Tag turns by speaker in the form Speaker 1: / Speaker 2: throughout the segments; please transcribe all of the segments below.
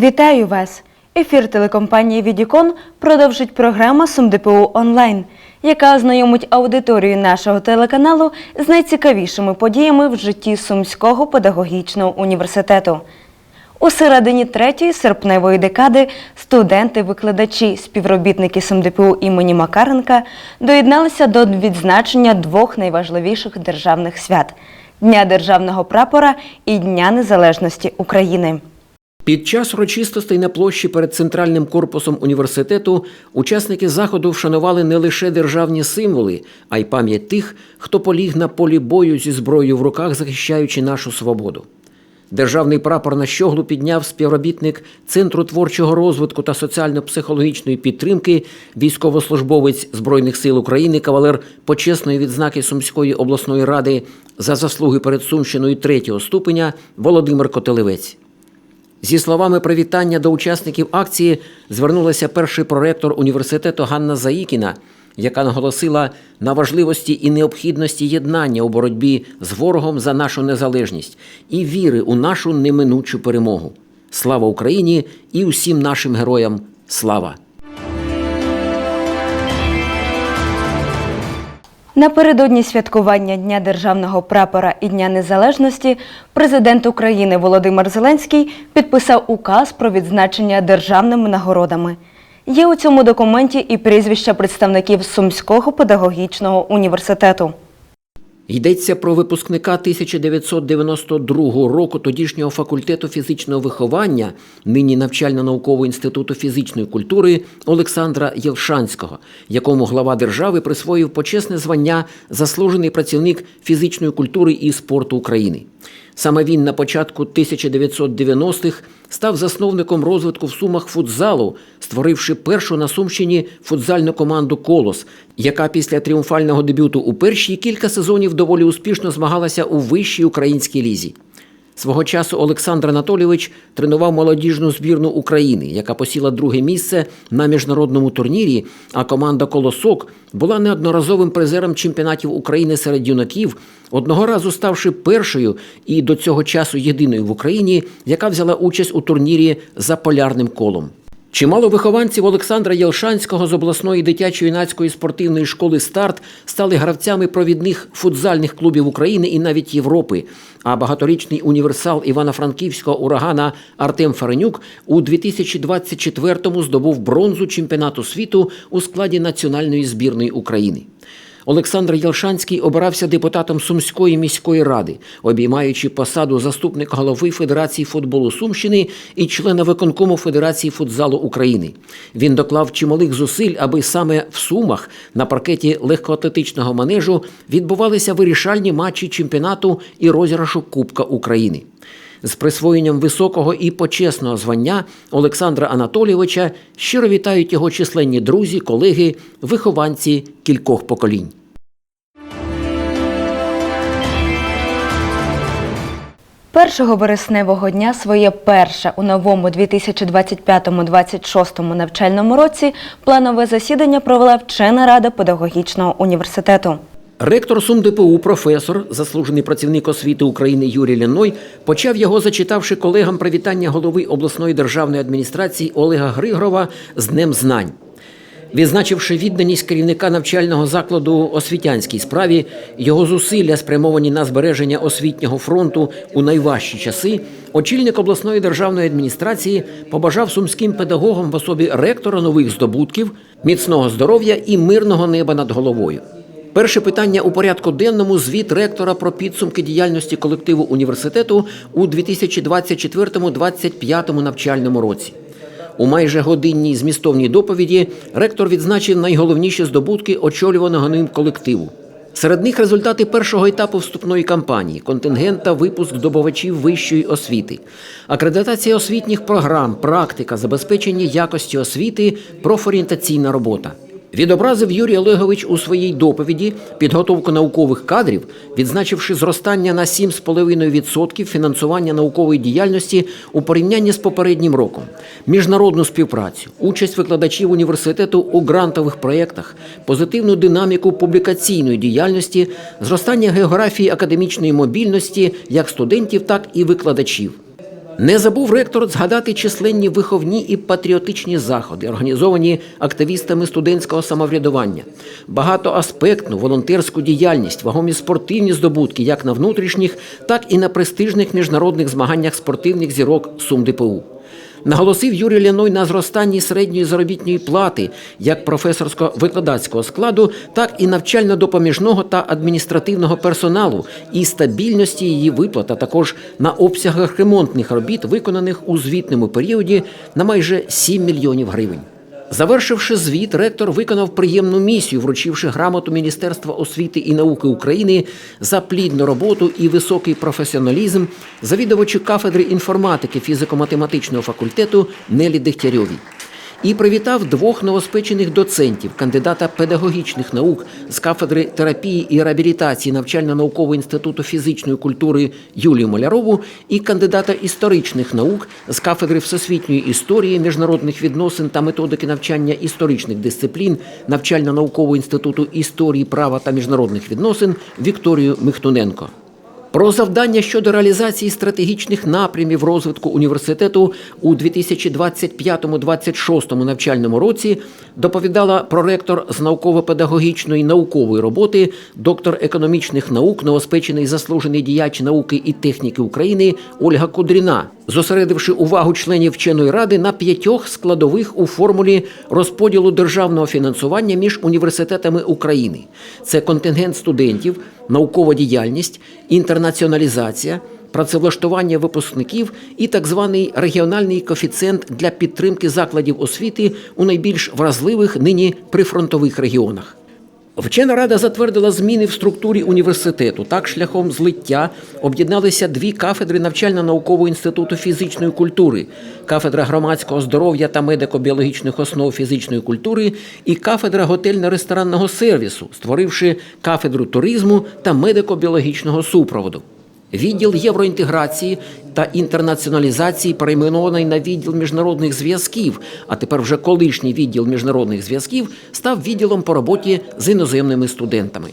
Speaker 1: Вітаю вас! Ефір телекомпанії Відікон продовжить програма СумДПУ онлайн, яка ознайомить аудиторію нашого телеканалу з найцікавішими подіями в житті Сумського педагогічного університету. У середині третьої серпневої декади студенти, викладачі, співробітники СумДПУ імені Макаренка доєдналися до відзначення двох найважливіших державних свят Дня державного прапора і Дня Незалежності України.
Speaker 2: Під час урочистостей на площі перед центральним корпусом університету учасники заходу вшанували не лише державні символи, а й пам'ять тих, хто поліг на полі бою зі зброєю в руках, захищаючи нашу свободу. Державний прапор на щоглу підняв співробітник Центру творчого розвитку та соціально-психологічної підтримки, військовослужбовець Збройних сил України, кавалер почесної відзнаки Сумської обласної ради за заслуги перед Сумщиною третього ступеня Володимир Котелевець. Зі словами привітання до учасників акції звернулася перший проректор університету Ганна Заїкіна, яка наголосила на важливості і необхідності єднання у боротьбі з ворогом за нашу незалежність і віри у нашу неминучу перемогу. Слава Україні і усім нашим героям! Слава!
Speaker 1: Напередодні святкування Дня державного прапора і Дня Незалежності президент України Володимир Зеленський підписав указ про відзначення державними нагородами. Є у цьому документі і прізвища представників Сумського педагогічного університету.
Speaker 2: Йдеться про випускника 1992 року тодішнього факультету фізичного виховання, нині навчально-наукового інституту фізичної культури Олександра Єлшанського, якому глава держави присвоїв почесне звання заслужений працівник фізичної культури і спорту України. Саме він на початку 1990-х став засновником розвитку в Сумах футзалу, створивши першу на Сумщині футзальну команду Колос, яка після тріумфального дебюту у першій кілька сезонів доволі успішно змагалася у вищій українській лізі. Свого часу Олександр Анатолійович тренував молодіжну збірну України, яка посіла друге місце на міжнародному турнірі, а команда Колосок була неодноразовим призером чемпіонатів України серед юнаків, одного разу ставши першою і до цього часу єдиною в Україні, яка взяла участь у турнірі за полярним колом. Чимало вихованців Олександра Єлшанського з обласної дитячо-юнацької спортивної школи Старт стали гравцями провідних футзальних клубів України і навіть Європи. А багаторічний універсал Івано-Франківського урагана Артем Фаренюк у 2024-му здобув бронзу чемпіонату світу у складі національної збірної України. Олександр Ялшанський обирався депутатом Сумської міської ради, обіймаючи посаду заступника голови Федерації футболу Сумщини і члена виконкому Федерації футзалу України. Він доклав чималих зусиль, аби саме в Сумах на паркеті легкоатлетичного манежу відбувалися вирішальні матчі чемпіонату і розіграшу Кубка України. З присвоєнням високого і почесного звання Олександра Анатолійовича щиро вітають його численні друзі, колеги, вихованці кількох поколінь.
Speaker 1: Першого вересневого дня своє перше у новому 2025-26 навчальному році планове засідання провела вчена рада педагогічного університету.
Speaker 2: Ректор СумДПУ, професор, заслужений працівник освіти України Юрій Ляной, почав його, зачитавши колегам привітання голови обласної державної адміністрації Олега Григорова з Днем Знань. Відзначивши відданість керівника навчального закладу освітянській справі, його зусилля спрямовані на збереження освітнього фронту у найважчі часи, очільник обласної державної адміністрації побажав сумським педагогам в особі ректора нових здобутків, міцного здоров'я і мирного неба над головою. Перше питання у порядку денному звіт ректора про підсумки діяльності колективу університету у 2024-2025 навчальному році. У майже годинній змістовній доповіді ректор відзначив найголовніші здобутки очолюваного ним колективу. Серед них результати першого етапу вступної кампанії, контингент та випуск добувачів вищої освіти, акредитація освітніх програм, практика, забезпечення якості освіти, профорієнтаційна робота. Відобразив Юрій Олегович у своїй доповіді підготовку наукових кадрів, відзначивши зростання на 7,5% фінансування наукової діяльності у порівнянні з попереднім роком, міжнародну співпрацю, участь викладачів університету у грантових проєктах, позитивну динаміку публікаційної діяльності, зростання географії академічної мобільності як студентів, так і викладачів. Не забув ректор згадати численні виховні і патріотичні заходи, організовані активістами студентського самоврядування, багатоаспектну волонтерську діяльність, вагомі спортивні здобутки як на внутрішніх, так і на престижних міжнародних змаганнях спортивних зірок СумДПУ. Наголосив Юрій Ляной на зростанні середньої заробітної плати як професорсько-викладацького складу, так і навчально-допоміжного та адміністративного персоналу і стабільності її виплат, також на обсягах ремонтних робіт, виконаних у звітному періоді на майже 7 мільйонів гривень. Завершивши звіт, ректор виконав приємну місію, вручивши грамоту Міністерства освіти і науки України за плідну роботу і високий професіоналізм завідувачу кафедри інформатики фізико-математичного факультету Нелі Дегтярьовій. І привітав двох новоспечених доцентів, кандидата педагогічних наук з кафедри терапії і реабілітації навчально-наукового інституту фізичної культури Юлію Малярову і кандидата історичних наук з кафедри всесвітньої історії, міжнародних відносин та методики навчання історичних дисциплін навчально-наукового інституту історії, права та міжнародних відносин Вікторію Михтуненко. Про завдання щодо реалізації стратегічних напрямів розвитку університету у 2025-2026 навчальному році доповідала проректор з науково-педагогічної наукової роботи, доктор економічних наук, новоспечений заслужений діяч науки і техніки України Ольга Кудріна, зосередивши увагу членів вченої ради на п'ятьох складових у формулі розподілу державного фінансування між університетами України. Це контингент студентів, наукова діяльність, інтернаціоналізація, працевлаштування випускників і так званий регіональний коефіцієнт для підтримки закладів освіти у найбільш вразливих нині прифронтових регіонах. Вчена рада затвердила зміни в структурі університету. Так, шляхом злиття об'єдналися дві кафедри навчально-наукового інституту фізичної культури, кафедра громадського здоров'я та медико-біологічних основ фізичної культури і кафедра готельно-ресторанного сервісу, створивши кафедру туризму та медико-біологічного супроводу. Відділ євроінтеграції та інтернаціоналізації перейменований на відділ міжнародних зв'язків, а тепер вже колишній відділ міжнародних зв'язків став відділом по роботі з іноземними студентами.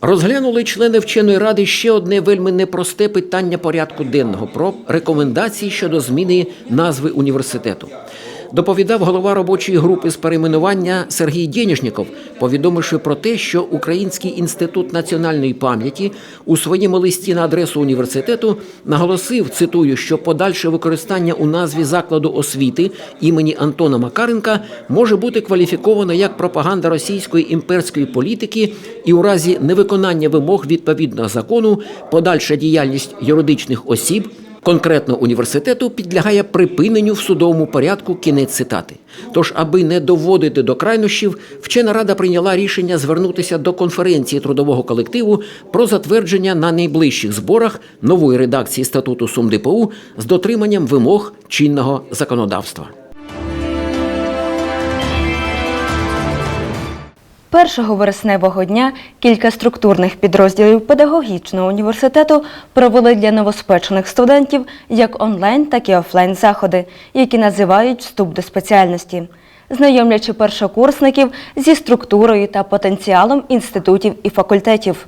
Speaker 2: Розглянули члени вченої ради ще одне вельми непросте питання порядку денного про рекомендації щодо зміни назви університету. Доповідав голова робочої групи з перейменування Сергій Дєніжніков, повідомивши про те, що Український інститут національної пам'яті у своєму листі на адресу університету наголосив, цитую, що подальше використання у назві закладу освіти імені Антона Макаренка може бути кваліфіковано як пропаганда російської імперської політики і у разі невиконання вимог відповідного закону подальша діяльність юридичних осіб конкретно університету підлягає припиненню в судовому порядку кінець цитати. Тож, аби не доводити до крайнощів, вчена рада прийняла рішення звернутися до конференції трудового колективу про затвердження на найближчих зборах нової редакції статуту СумДПУ з дотриманням вимог чинного законодавства.
Speaker 1: 1 вересневого дня кілька структурних підрозділів педагогічного університету провели для новоспечених студентів як онлайн, так і офлайн заходи, які називають вступ до спеціальності, знайомлячи першокурсників зі структурою та потенціалом інститутів і факультетів.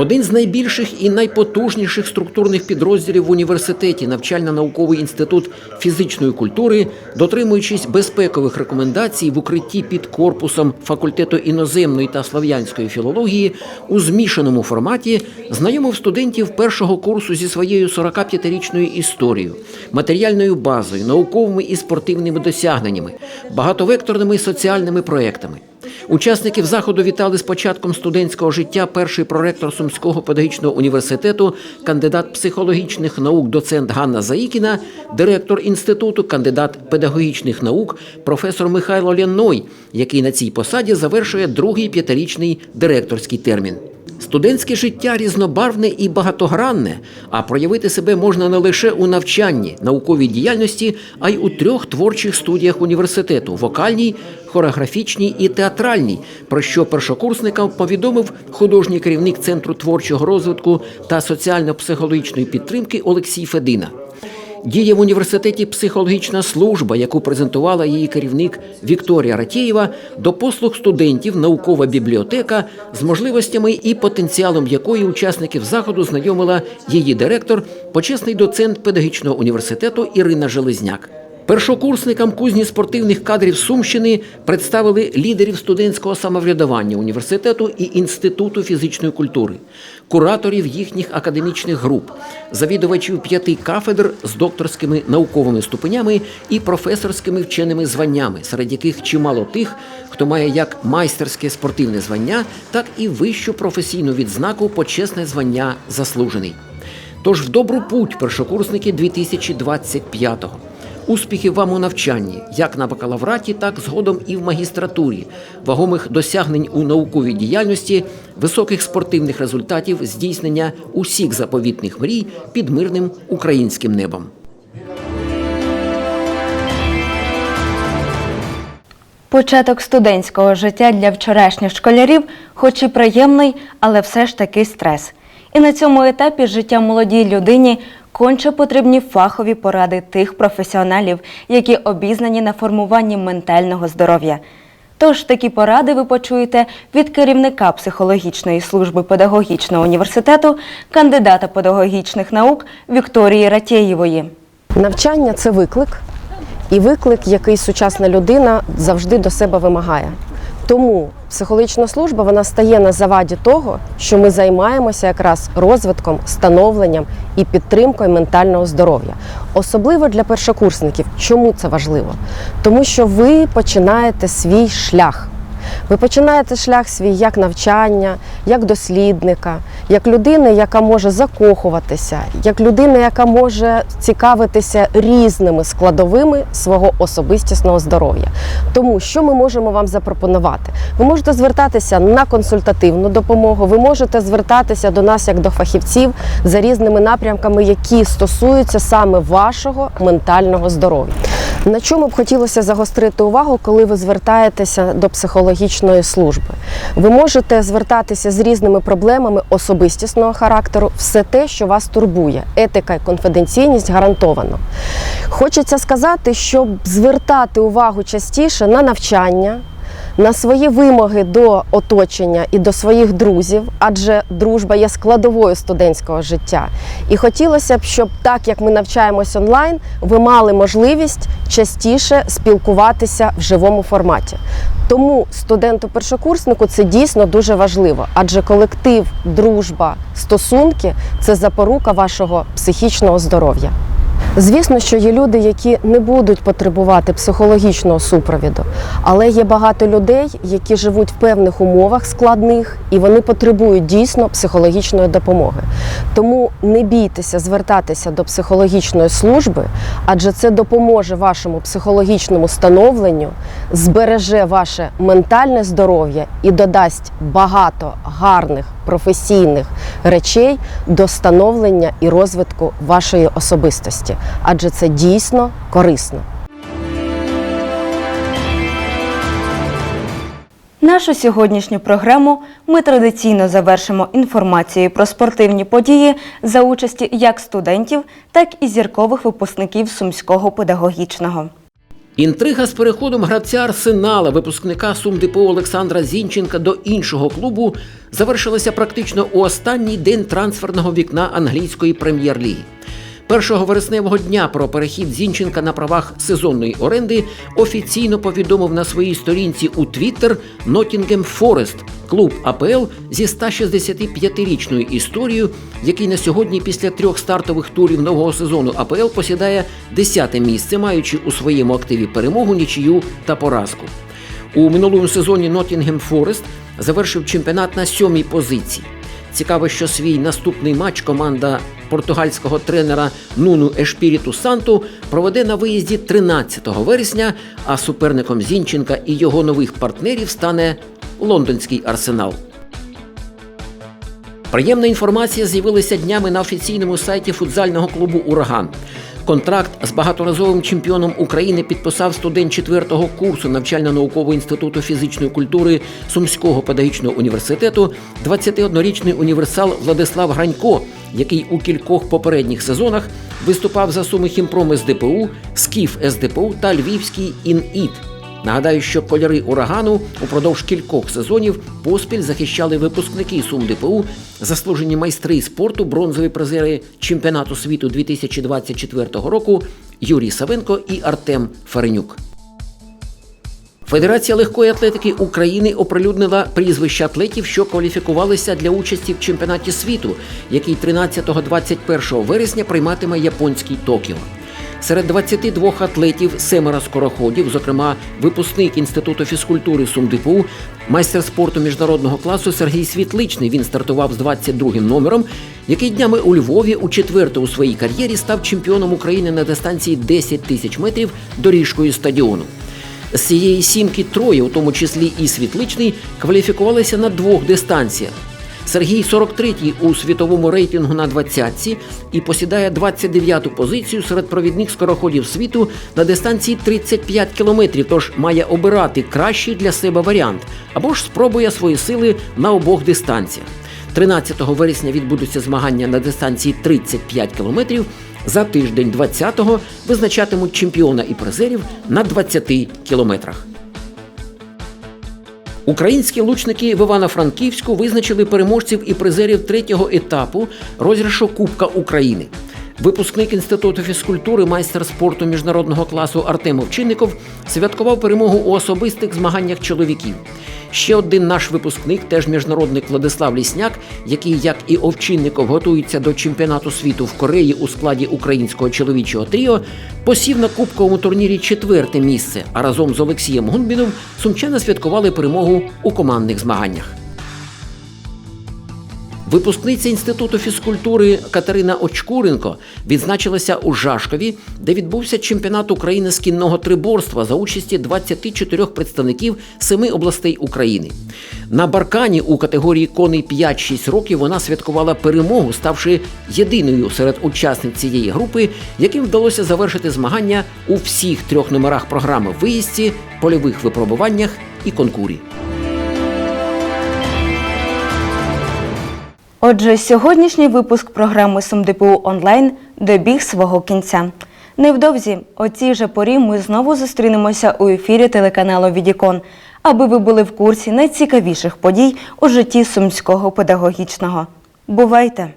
Speaker 2: Один з найбільших і найпотужніших структурних підрозділів в університеті навчально-науковий інститут фізичної культури, дотримуючись безпекових рекомендацій в укритті під корпусом факультету іноземної та слав'янської філології у змішаному форматі знайомив студентів першого курсу зі своєю 45-річною історією, матеріальною базою, науковими і спортивними досягненнями, багатовекторними соціальними проектами. Учасників заходу вітали з початком студентського життя перший проректор Сумського педагогічного університету, кандидат психологічних наук, доцент Ганна Заїкіна, директор інституту, кандидат педагогічних наук, професор Михайло Ляной, який на цій посаді завершує другий п'ятирічний директорський термін. Студентське життя різнобарвне і багатогранне, а проявити себе можна не лише у навчанні, науковій діяльності, а й у трьох творчих студіях університету вокальній, хореографічній і театральній, про що першокурсникам повідомив художній керівник Центру творчого розвитку та соціально-психологічної підтримки Олексій Федина. Діє в університеті психологічна служба, яку презентувала її керівник Вікторія Ратєєва, до послуг студентів наукова бібліотека з можливостями і потенціалом якої учасників заходу знайомила її директор, почесний доцент педагогічного університету Ірина Железняк. Першокурсникам кузні спортивних кадрів Сумщини представили лідерів студентського самоврядування університету і інституту фізичної культури, кураторів їхніх академічних груп, завідувачів п'яти кафедр з докторськими науковими ступенями і професорськими вченими званнями, серед яких чимало тих, хто має як майстерське спортивне звання, так і вищу професійну відзнаку почесне звання заслужений. Тож в добру путь першокурсники 2025-го. Успіхів вам у навчанні, як на бакалавраті, так згодом і в магістратурі, вагомих досягнень у науковій діяльності, високих спортивних результатів, здійснення усіх заповітних мрій під мирним українським небом.
Speaker 1: Початок студентського життя для вчорашніх школярів, хоч і приємний, але все ж таки стрес. І на цьому етапі життя молодій людині конче потрібні фахові поради тих професіоналів, які обізнані на формуванні ментального здоров'я. Тож такі поради ви почуєте від керівника психологічної служби педагогічного університету, кандидата педагогічних наук Вікторії Ратєєвої.
Speaker 3: Навчання це виклик, і виклик, який сучасна людина завжди до себе вимагає. Тому психологічна служба вона стає на заваді того, що ми займаємося якраз розвитком, становленням і підтримкою ментального здоров'я. Особливо для першокурсників. Чому це важливо? Тому що ви починаєте свій шлях. Ви починаєте шлях свій як навчання, як дослідника, як людини, яка може закохуватися, як людина, яка може цікавитися різними складовими свого особистісного здоров'я. Тому що ми можемо вам запропонувати? Ви можете звертатися на консультативну допомогу, ви можете звертатися до нас як до фахівців за різними напрямками, які стосуються саме вашого ментального здоров'я. На чому б хотілося загострити увагу, коли ви звертаєтеся до психологічної служби? Ви можете звертатися з різними проблемами особистісного характеру, все те, що вас турбує. Етика і конфіденційність гарантовано. Хочеться сказати, щоб звертати увагу частіше на навчання. На свої вимоги до оточення і до своїх друзів, адже дружба є складовою студентського життя. І хотілося б, щоб так як ми навчаємось онлайн, ви мали можливість частіше спілкуватися в живому форматі. Тому студенту-першокурснику це дійсно дуже важливо, адже колектив, дружба, стосунки це запорука вашого психічного здоров'я. Звісно, що є люди, які не будуть потребувати психологічного супровіду, але є багато людей, які живуть в певних умовах складних і вони потребують дійсно психологічної допомоги. Тому не бійтеся звертатися до психологічної служби, адже це допоможе вашому психологічному становленню, збереже ваше ментальне здоров'я і додасть багато гарних професійних речей до становлення і розвитку вашої особистості, адже це дійсно корисно.
Speaker 1: Нашу сьогоднішню програму ми традиційно завершимо інформацією про спортивні події за участі як студентів, так і зіркових випускників Сумського педагогічного.
Speaker 2: Інтрига з переходом гравця Арсенала, випускника СумДПО Олександра Зінченка до іншого клубу завершилася практично у останній день трансферного вікна англійської прем'єр-ліги. 1 вересневого дня про перехід Зінченка на правах сезонної оренди офіційно повідомив на своїй сторінці у Твіттер Ноттінгем Форест, клуб АПЛ зі 165-річною історією, який на сьогодні після трьох стартових турів нового сезону АПЛ посідає 10-те місце, маючи у своєму активі перемогу, нічию та поразку. У минулому сезоні Ноттінгем Форест завершив чемпіонат на сьомій позиції. Цікаво, що свій наступний матч команда португальського тренера Нуну Ешпіріту Санту проведе на виїзді 13 вересня, а суперником Зінченка і його нових партнерів стане лондонський арсенал. Приємна інформація з'явилася днями на офіційному сайті футзального клубу Ураган. Контракт з багаторазовим чемпіоном України підписав студент четвертого курсу навчально-наукового інституту фізичної культури Сумського педагогічного університету, 21-річний універсал Владислав Гранько, який у кількох попередніх сезонах виступав за суми Хімпром СДПУ, Скіф СДПУ та Львівський ІНІТ. Нагадаю, що кольори урагану упродовж кількох сезонів поспіль захищали випускники Сум ДПУ, заслужені майстри спорту, бронзові призери чемпіонату світу 2024 року Юрій Савенко і Артем Фаренюк. Федерація легкої атлетики України оприлюднила прізвища атлетів, що кваліфікувалися для участі в чемпіонаті світу, який 13-21 вересня прийматиме японський Токіо. Серед 22 атлетів семеро скороходів, зокрема випускник інституту фізкультури СумДПУ, майстер спорту міжнародного класу Сергій Світличний. Він стартував з 22 номером, який днями у Львові у четверте у своїй кар'єрі став чемпіоном України на дистанції 10 тисяч метрів доріжкою стадіону. З цієї сімки троє, у тому числі і світличний, кваліфікувалися на двох дистанціях. Сергій 43-й у світовому рейтингу на 20-ці і посідає 29-ту позицію серед провідних скороходів світу на дистанції 35 кілометрів, тож має обирати кращий для себе варіант або ж спробує свої сили на обох дистанціях. 13 вересня відбудуться змагання на дистанції 35 кілометрів. За тиждень 20-го визначатимуть чемпіона і призерів на 20 кілометрах. Українські лучники в Івано-Франківську визначили переможців і призерів третього етапу розіграшу Кубка України. Випускник інституту фізкультури, майстер спорту міжнародного класу Артем Овчинников святкував перемогу у особистих змаганнях чоловіків. Ще один наш випускник, теж міжнародник Владислав Лісняк, який, як і Овчинников, готується до чемпіонату світу в Кореї у складі українського чоловічого тріо, посів на кубковому турнірі четверте місце. А разом з Олексієм Гунбіном сумчани святкували перемогу у командних змаганнях. Випускниця інституту фізкультури Катерина Очкуренко відзначилася у Жашкові, де відбувся чемпіонат України з кінного триборства за участі 24 представників семи областей України. На баркані у категорії коней 5-6 років вона святкувала перемогу, ставши єдиною серед учасниць цієї групи, яким вдалося завершити змагання у всіх трьох номерах програми виїзді, польових випробуваннях і конкурі.
Speaker 1: Отже, сьогоднішній випуск програми СумДПУ онлайн добіг свого кінця. Невдовзі, о цій же порі, ми знову зустрінемося у ефірі телеканалу Відікон, аби ви були в курсі найцікавіших подій у житті сумського педагогічного. Бувайте!